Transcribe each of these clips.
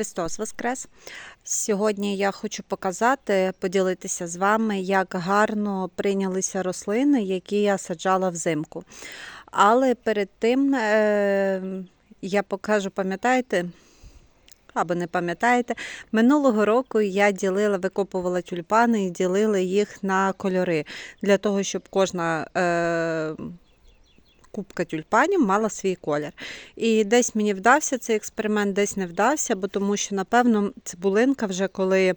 Христос Воскрес! Сьогодні я хочу показати, поділитися з вами, як гарно прийнялися рослини, які я саджала взимку. Але перед тим е, я покажу, пам'ятаєте, або не пам'ятаєте, минулого року я ділила, викопувала тюльпани і ділила їх на кольори для того, щоб кожна. Е, Кубка тюльпанів мала свій колір. І десь мені вдався цей експеримент, десь не вдався, бо тому що, напевно, цибулинка вже коли.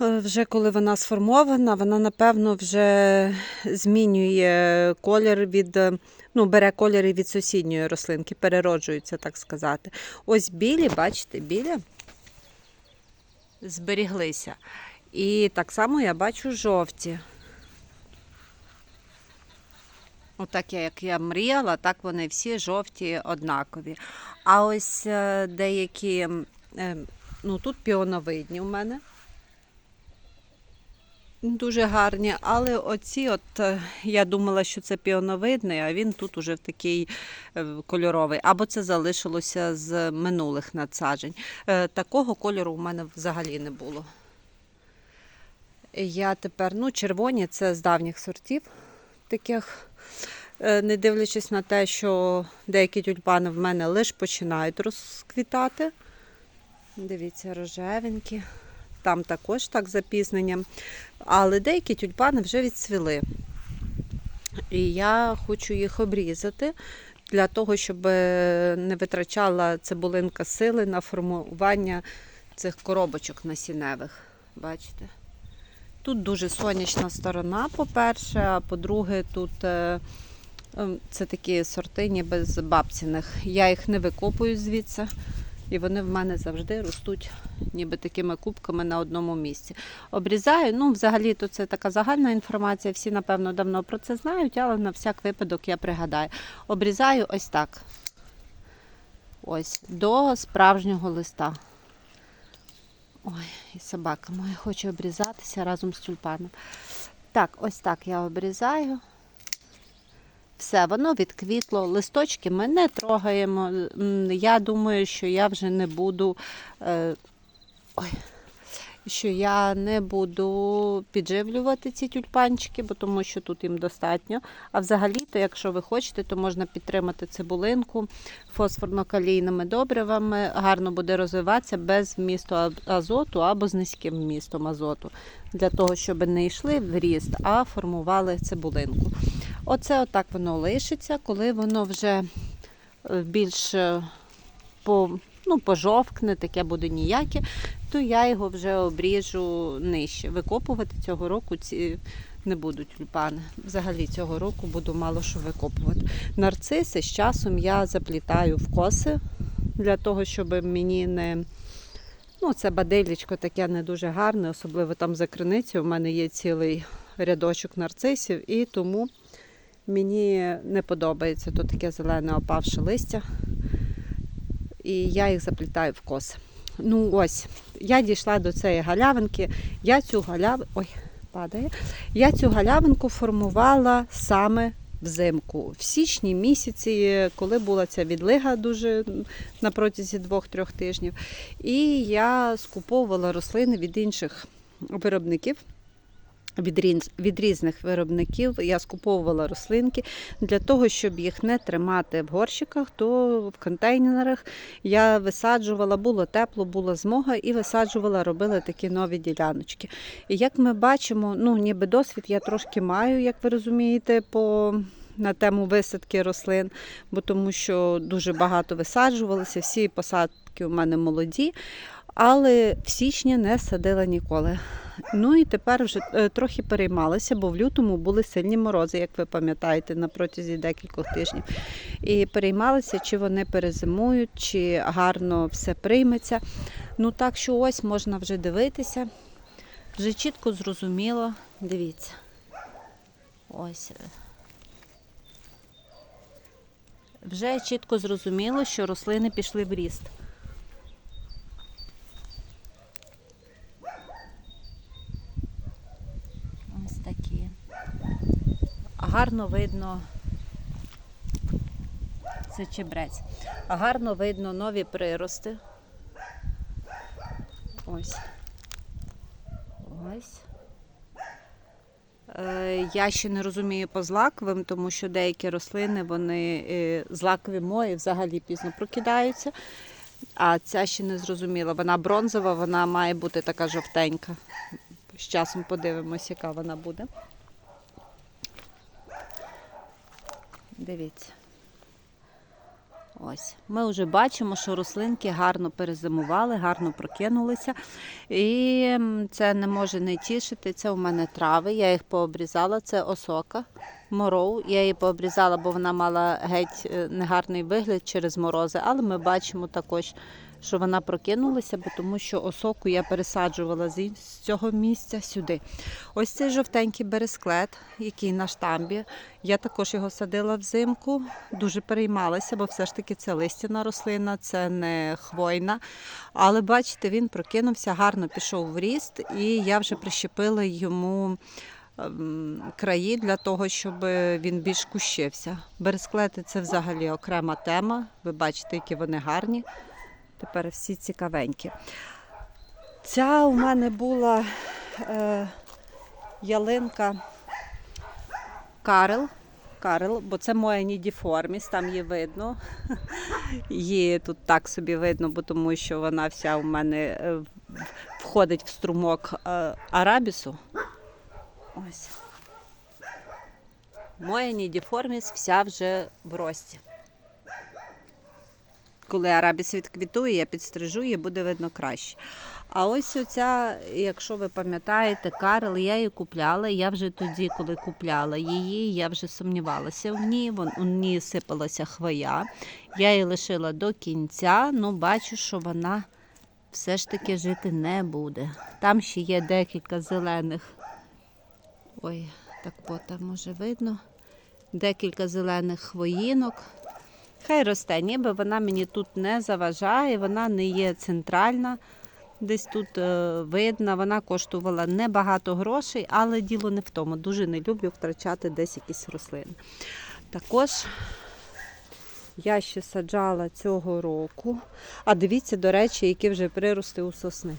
е, Вже коли вона сформована, вона, напевно, вже змінює колір від, е, ну, бере кольори від сусідньої рослинки, перероджується, так сказати. Ось білі, бачите, білі зберіглися. І так само я бачу жовті. Отак, як я мріяла, так вони всі жовті однакові. А ось е, деякі, е, ну тут піоновидні у мене. Дуже гарні, але оці, от е, я думала, що це піоновидний, а він тут уже в такий кольоровий. Або це залишилося з минулих надсаджень. Такого кольору у мене взагалі не було. Я тепер, ну, червоні це з давніх сортів таких. Е, Не дивлячись на те, що деякі тюльпани в мене лише починають розквітати. Дивіться, рожевенькі. Там також так запізненням. Але деякі тюльпани вже відцвіли. І я хочу їх обрізати для того, щоб е, не витрачала цибулинка сили на формування цих коробочок насінневих. Бачите? Тут дуже сонячна сторона, по-перше, а по-друге, тут е, ем, це такі сорти ніби з бабціних. Я їх не викопую звідси, і вони в мене завжди ростуть ніби такими кубками на одному місці. Обрізаю, ну, взагалі, то це така загальна інформація, всі, напевно, давно про це знають, але на всяк випадок я пригадаю. Обрізаю ось так. Ось, до справжнього листа. Ой, і собака моя хоче обрізатися разом з тюльпаном. Так, ось так я обрізаю. Все, воно відквітло. Листочки ми не трогаємо. Я думаю, що я вже не буду. Е, ой, що я не буду підживлювати ці тюльпанчики, бо тому що тут їм достатньо. А взагалі-то, якщо ви хочете, то можна підтримати цибулинку фосфорно-калійними добривами. Гарно буде розвиватися без вмісту азоту або з низьким вмістом азоту, для того, щоб не йшли в ріст, а формували цибулинку. Оце отак воно лишиться, коли воно вже е, більш е, по, ну, пожовкне, таке буде ніяке, то я його вже обріжу нижче. Викопувати цього року ці не будуть тюльпани. Взагалі цього року буду мало що викопувати. Нарциси з часом я заплітаю в коси для того, щоб мені не. Ну, це бадилічко таке не дуже гарне, особливо там за криницею. У мене є цілий рядочок нарцисів, і тому мені не подобається то таке зелене опавше листя. І я їх заплітаю в коси. Ну ось, я дійшла до цієї галявинки. Я цю галяв... Ой, падає. Я цю галявинку формувала саме взимку. В січні місяці, коли була ця відлига дуже на протязі двох-трьох тижнів. І я скуповувала рослини від інших виробників. Від, різ- від різних виробників. Я скуповувала рослинки. Для того, щоб їх не тримати в горщиках, то в контейнерах я висаджувала, було тепло, була змога, і висаджувала, робила такі нові діляночки. І як ми бачимо, ну ніби досвід я трошки маю, як ви розумієте, по на тему висадки рослин, бо тому що дуже багато висаджувалося, всі посадки у мене молоді, але в січні не садила ніколи. Ну і тепер вже е, трохи переймалася, бо в лютому були сильні морози, як ви пам'ятаєте, на протязі декількох тижнів. І переймалася, чи вони перезимують, чи гарно все прийметься. Ну так що ось можна вже дивитися. Вже чітко зрозуміло. Дивіться. Ось. Вже чітко зрозуміло, що рослини пішли в ріст. Ось такі. Гарно видно. Це чебрець. Гарно видно нові прирости. Ось. Ось. Е, Я ще не розумію по злаковим, тому що деякі рослини вони е, злакові мої взагалі пізно прокидаються. А ця ще не зрозуміла. Вона бронзова, вона має бути така жовтенька. З часом подивимось, яка вона буде. Дивіться. Ось. Ми вже бачимо, що рослинки гарно перезимували, гарно прокинулися. І це не може не тішити. Це у мене трави. Я їх пообрізала. Це осока, моров. Я її пообрізала, бо вона мала геть е, негарний вигляд через морози. Але ми бачимо також, що вона прокинулася, бо тому що осоку я пересаджувала з цього місця сюди. Ось цей жовтенький бересклет, який на штамбі. Я також його садила взимку, дуже переймалася, бо все ж таки це листяна рослина, це не хвойна. Але бачите, він прокинувся, гарно пішов в ріст, і я вже прищепила йому ем, краї для того, щоб він більш кущився. Бересклети це взагалі окрема тема. Ви бачите, які вони гарні. Тепер всі цікавенькі. Ця у мене була е, ялинка Карел. Карел, бо це моя нідіформіс, там її видно. Її тут так собі видно, бо тому що вона вся у мене е, входить в струмок е, арабісу. Ось. Моя нідіформіс вся вже в рості. Коли арабіс відквітує, я підстрижу, її буде видно краще. А ось оця, якщо ви пам'ятаєте, Карл, я її купляла. Я вже тоді, коли купляла її, я вже сумнівалася в ній. Вон у ній сипалася хвоя. Я її лишила до кінця, ну бачу, що вона все ж таки жити не буде. Там ще є декілька зелених. Ой, так от там може видно. Декілька зелених хвоїнок. Хай росте, ніби вона мені тут не заважає, вона не є центральна, десь тут е, видна. Вона коштувала небагато грошей, але діло не в тому. Дуже не люблю втрачати десь якісь рослини. Також я ще саджала цього року. А дивіться, до речі, які вже прирости у сосни.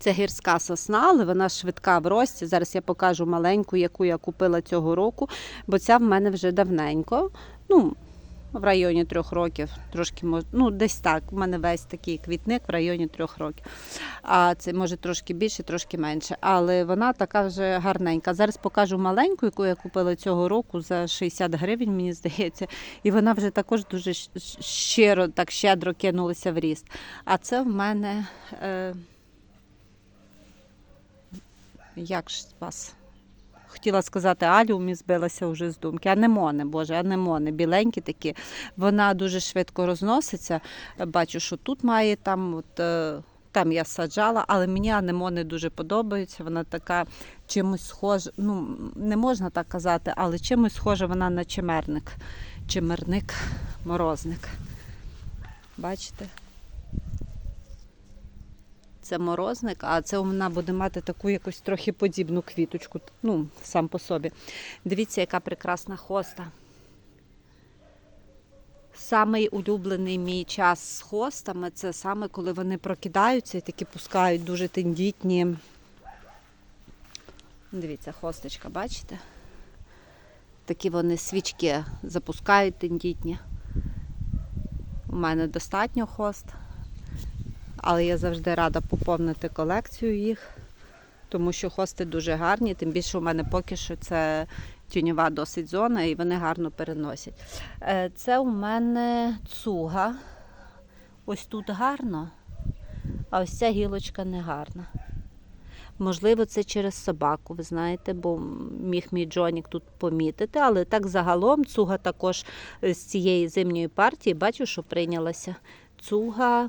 Це гірська сосна, але вона швидка в рості. Зараз я покажу маленьку, яку я купила цього року, бо ця в мене вже давненько. Ну, в районі трьох років, трошки ну десь так. У мене весь такий квітник в районі трьох років. А це може трошки більше, трошки менше. Але вона така вже гарненька. Зараз покажу маленьку, яку я купила цього року за 60 гривень, мені здається. І вона вже також дуже щиро, так щедро кинулася в ріст. А це в мене. Е... Як ж вас? Хотіла сказати аліум і збилася вже з думки. Анемони, боже, анемони, біленькі такі. Вона дуже швидко розноситься. Бачу, що тут має там, от, е, там я саджала, але мені анемони дуже подобаються. Вона така чимось схожа, ну не можна так казати, але чимось схожа вона на чимерник. Чимерник, морозник. Бачите? Це морозник, а це вона буде мати таку якусь трохи подібну квіточку, ну, сам по собі. Дивіться, яка прекрасна хоста. Самий улюблений мій час з хостами це саме коли вони прокидаються і такі пускають дуже тендітні. Дивіться, хосточка, бачите? Такі вони свічки запускають тендітні. У мене достатньо хост. Але я завжди рада поповнити колекцію їх, тому що хости дуже гарні, тим більше у мене поки що це тюньова досить зона і вони гарно переносять. Е, Це у мене цуга. Ось тут гарно, а ось ця гілочка не гарна. Можливо, це через собаку, ви знаєте, бо міг мій Джонік тут помітити, але так загалом цуга також з цієї зимньої партії бачу, що прийнялася. Цуга.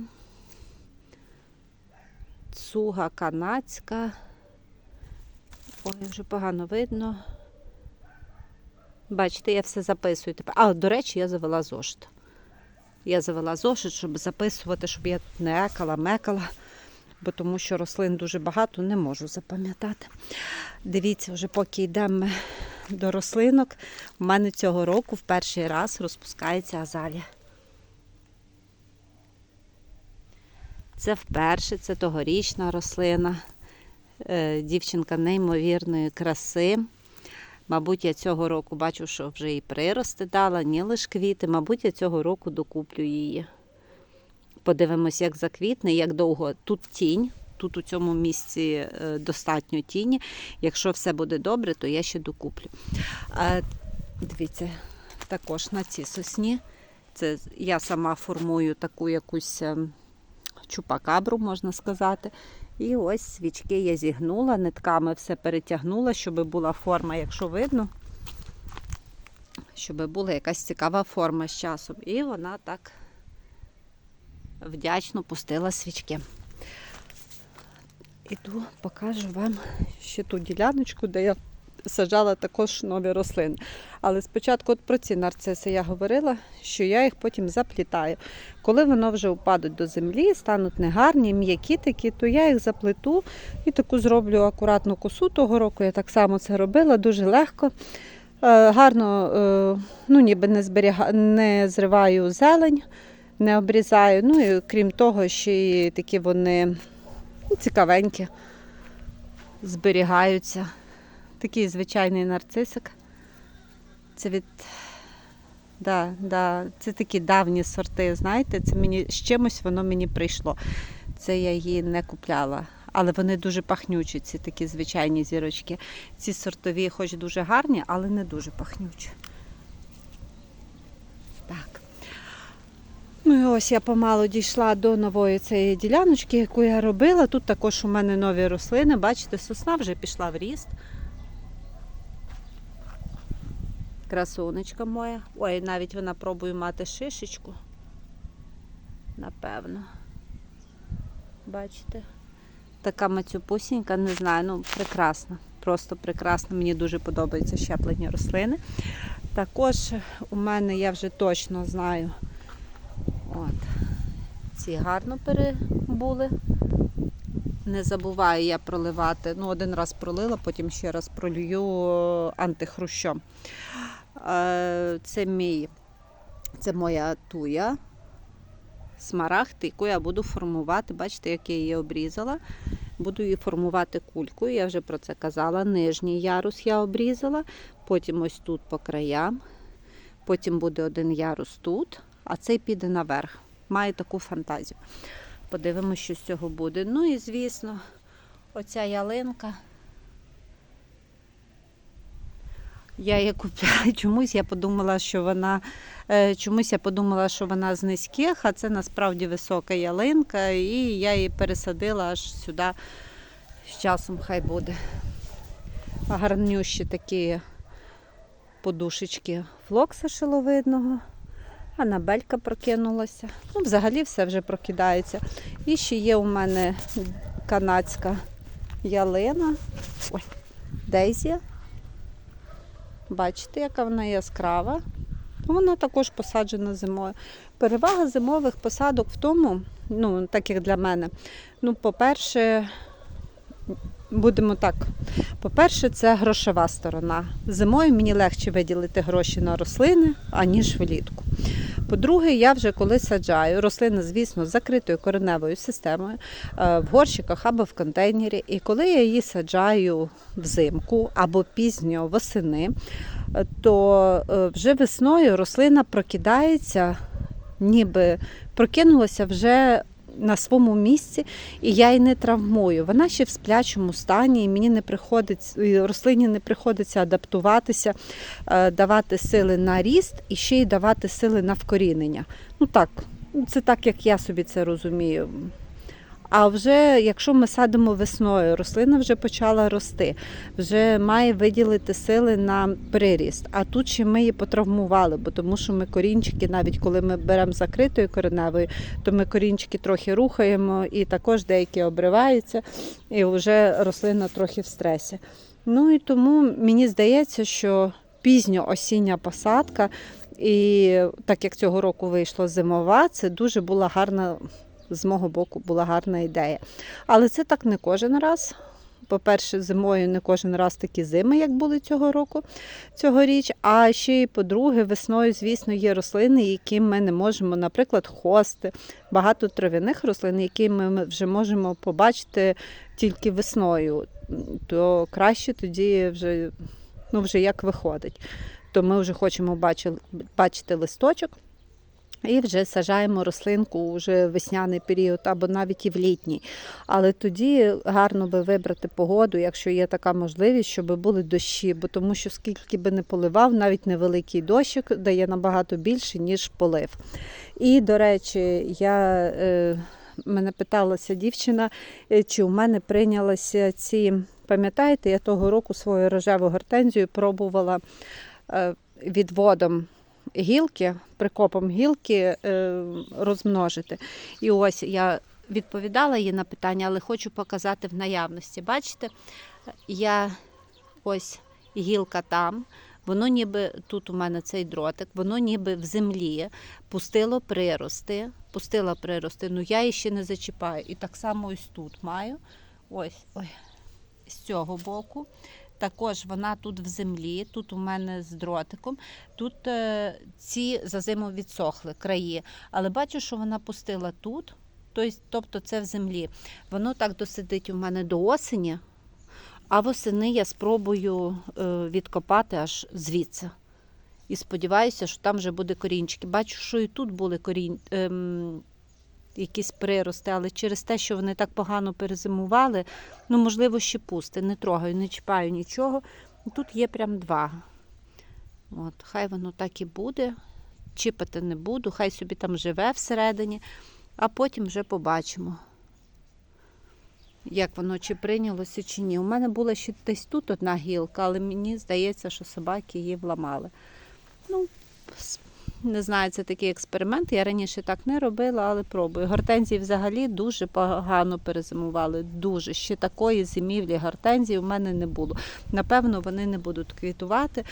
Цуга канадська. Ой, вже погано видно. Бачите, я все записую тепер. А, до речі, я завела зошит. Я завела зошит, щоб записувати, щоб я не екала, мекала, бо тому що рослин дуже багато, не можу запам'ятати. Дивіться, вже поки йдемо до рослинок, у мене цього року в перший раз розпускається азалія. Це вперше, це тогорічна рослина. Е, Дівчинка неймовірної краси. Мабуть, я цього року бачу, що вже і прирости дала, ні лише квіти. Мабуть, я цього року докуплю її. Подивимось, як заквітне, як довго. Тут тінь, тут у цьому місці е, достатньо тіні. Якщо все буде добре, то я ще докуплю. А, дивіться, також на цій сосні. Це я сама формую таку якусь ем, чупакабру, можна сказати. І ось свічки я зігнула, нитками все перетягнула, щоб була форма, якщо видно, щоб була якась цікава форма з часом. І вона так вдячно пустила свічки. Іду, покажу вам ще ту діляночку, де я саджала також нові рослини. Але спочатку от про ці нарциси я говорила, що я їх потім заплітаю. Коли воно вже впадуть до землі, стануть негарні, м'які такі, то я їх заплету і таку зроблю акуратну косу. Того року я так само це робила, дуже легко. Е, Гарно, е, ну ніби не, зберіга... не зриваю зелень, не обрізаю. Ну і крім того, ще й такі вони цікавенькі, зберігаються. Такий звичайний нарцисик. Це від. Да, да, це такі давні сорти, знаєте, це мені з чимось воно мені прийшло. Це я її не купляла. Але вони дуже пахнючі, ці такі звичайні зірочки. Ці сортові, хоч дуже гарні, але не дуже пахнючі. Так. Ну і ось я помалу дійшла до нової цієї діляночки, яку я робила. Тут також у мене нові рослини. Бачите, сосна вже пішла в ріст. Красунечка моя. Ой, навіть вона пробує мати шишечку. Напевно. Бачите? Така мацюпусінька, не знаю, ну прекрасна. Просто прекрасна. Мені дуже подобаються щеплені рослини. Також у мене я вже точно знаю. От. Ці гарно перебули. Не забуваю я проливати. Ну, один раз пролила, потім ще раз пролью антихрущом. Е, Це мій, це моя туя, смарагд, яку я буду формувати. Бачите, як я її обрізала. Буду її формувати кулькою. Я вже про це казала. Нижній ярус я обрізала, потім ось тут по краям. Потім буде один ярус тут, а цей піде наверх. Маю таку фантазію. Подивимося, що з цього буде. Ну і звісно, оця ялинка. Я її купляю чомусь. Я подумала, що вона е, чомусь я подумала, що вона з низьких, а це насправді висока ялинка, і я її пересадила аж сюди. З часом хай буде. Гарнющі такі подушечки флокса шиловидного. Анабелька прокинулася. Ну, взагалі все вже прокидається. І ще є у мене канадська ялина. Ой, Дейзія. Бачите, яка вона яскрава. Вона також посаджена зимою. Перевага зимових посадок в тому, ну, так як для мене, ну, по-перше, будемо так. По-перше, це грошова сторона. Зимою мені легше виділити гроші на рослини, аніж влітку. По-друге, я вже коли саджаю рослини, звісно, з закритою кореневою системою е, в горщиках або в контейнері. І коли я її саджаю взимку або пізньо восени, е, то е, вже весною рослина прокидається, ніби прокинулася вже на своєму місці, і я її не травмую. Вона ще в сплячому стані, і мені не приходиться, рослині не приходиться адаптуватися, е, давати сили на ріст і ще й давати сили на вкорінення. Ну так, це так, як я собі це розумію. А вже якщо ми садимо весною, рослина вже почала рости, вже має виділити сили на приріст. А тут ще ми її потравмували, бо тому що ми корінчики, навіть коли ми беремо закритою кореневою, то ми корінчики трохи рухаємо і також деякі обриваються, і вже рослина трохи в стресі. Ну і тому мені здається, що пізньо осіння посадка, і так як цього року вийшло зимова, це дуже була гарна з мого боку була гарна ідея. Але це так не кожен раз. По-перше, зимою не кожен раз такі зими, як були цього року, цьогоріч. А ще й по-друге, весною, звісно, є рослини, які ми не можемо, наприклад, хости, багато трав'яних рослин, які ми вже можемо побачити тільки весною. То краще тоді вже, ну, вже як виходить. То ми вже хочемо бачити, листочок. І вже сажаємо рослинку вже в весняний період або навіть і в літній. Але тоді гарно би вибрати погоду, якщо є така можливість, щоб були дощі, бо тому що скільки би не поливав, навіть невеликий дощик дає набагато більше, ніж полив. І, до речі, я. Е, Мене питалася дівчина, е, чи у мене прийнялися ці, пам'ятаєте, я того року свою рожеву гортензію пробувала е, відводом гілки, прикопом гілки е, розмножити. І ось я відповідала їй на питання, але хочу показати в наявності. Бачите, я ось гілка там. Воно ніби тут у мене цей дротик, воно ніби в землі пустило прирости, пустила прирости, ну я її ще не зачіпаю. І так само ось тут маю. Ось, ой, з цього боку. Також вона тут в землі, тут у мене з дротиком. Тут е, ці за зиму відсохли краї. Але бачу, що вона пустила тут, тобто це в землі. Воно так досидить у мене до осені, а восени я спробую е, відкопати аж звідси. І сподіваюся, що там вже буде корінчики. Бачу, що і тут були корінь, ем, якісь прирости, але через те, що вони так погано перезимували, ну, можливо, ще пусти. Не трогаю, не чіпаю нічого. Тут є прям два. От, Хай воно так і буде. Чіпати не буду, хай собі там живе всередині, а потім вже побачимо, як воно чи прийнялося, чи ні. У мене була ще десь тут одна гілка, але мені здається, що собаки її вламали. Ну, не знаю, це такий експеримент. Я раніше так не робила, але пробую. Гортензії взагалі дуже погано перезимували. Дуже ще такої зимівлі гортензії у мене не було. Напевно, вони не будуть квітувати.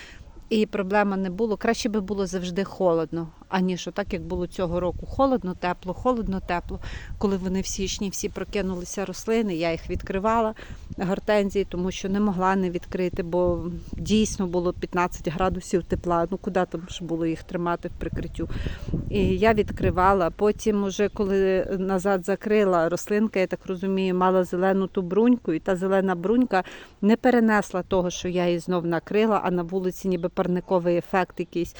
І проблема не було. Краще би було завжди холодно, аніж так, як було цього року. Холодно, тепло, холодно, тепло. Коли вони в січні всі прокинулися рослини, я їх відкривала гортензії, тому що не могла не відкрити, бо дійсно було 15 градусів тепла. Ну куди там ж було їх тримати в прикриттю? І я відкривала. Потім, уже коли назад закрила рослинка, я так розумію, мала зелену ту бруньку, і та зелена брунька не перенесла того, що я її знов накрила, а на вулиці ніби парниковий ефект якийсь.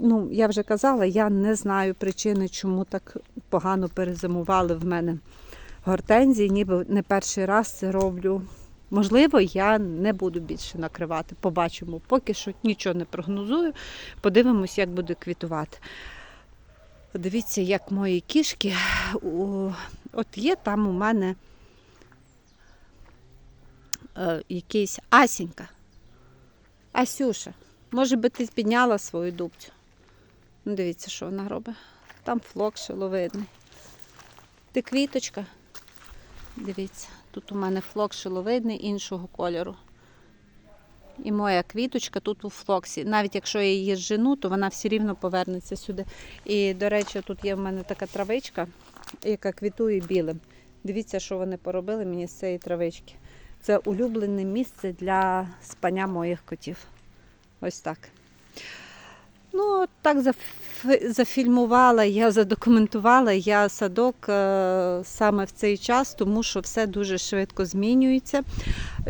Ну, я вже казала, я не знаю причини, чому так погано перезимували в мене гортензії, ніби не перший раз це роблю. Можливо, я не буду більше накривати. Побачимо. Поки що нічого не прогнозую. Подивимось, як буде квітувати. Дивіться, як мої кішки. От є там у мене е, якийсь Асінька. Асюша. Може би ти підняла свою дубцю. Ну, дивіться, що вона робить. Там флок шиловидний. Ти квіточка. Дивіться, тут у мене флок шиловидний іншого кольору. І моя квіточка тут у флоксі. Навіть якщо я її зжену, то вона все рівно повернеться сюди. І, до речі, тут є в мене така травичка, яка квітує білим. Дивіться, що вони поробили мені з цієї травички. Це улюблене місце для спання моїх котів. Ось так. Ну, так зафільмувала, я задокументувала я садок е, саме в цей час, тому що все дуже швидко змінюється.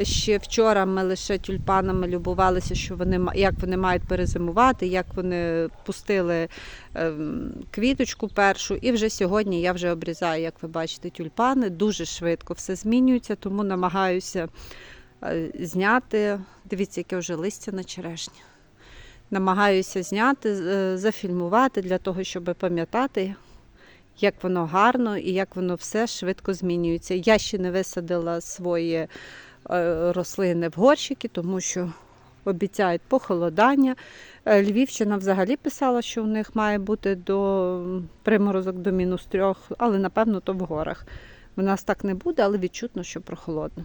Ще вчора ми лише тюльпанами любувалися, що вони як вони мають перезимувати, як вони пустили ем, квіточку першу. І вже сьогодні я вже обрізаю, як ви бачите, тюльпани. Дуже швидко все змінюється, тому намагаюся е, зняти. Дивіться, яке вже листя на черешні намагаюся зняти, е, зафільмувати для того, щоб пам'ятати, як воно гарно і як воно все швидко змінюється. Я ще не висадила свої е, рослини в горщики, тому що обіцяють похолодання. Е, Львівщина взагалі писала, що у них має бути до приморозок до мінус трьох, але напевно то в горах. У нас так не буде, але відчутно, що прохолодно.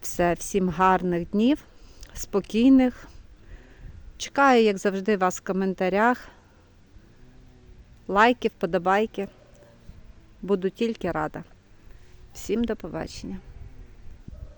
Все, всім гарних днів, спокійних. Чекаю, як завжди, вас в коментарях. Лайки, вподобайки. Буду тільки рада. Всім до побачення.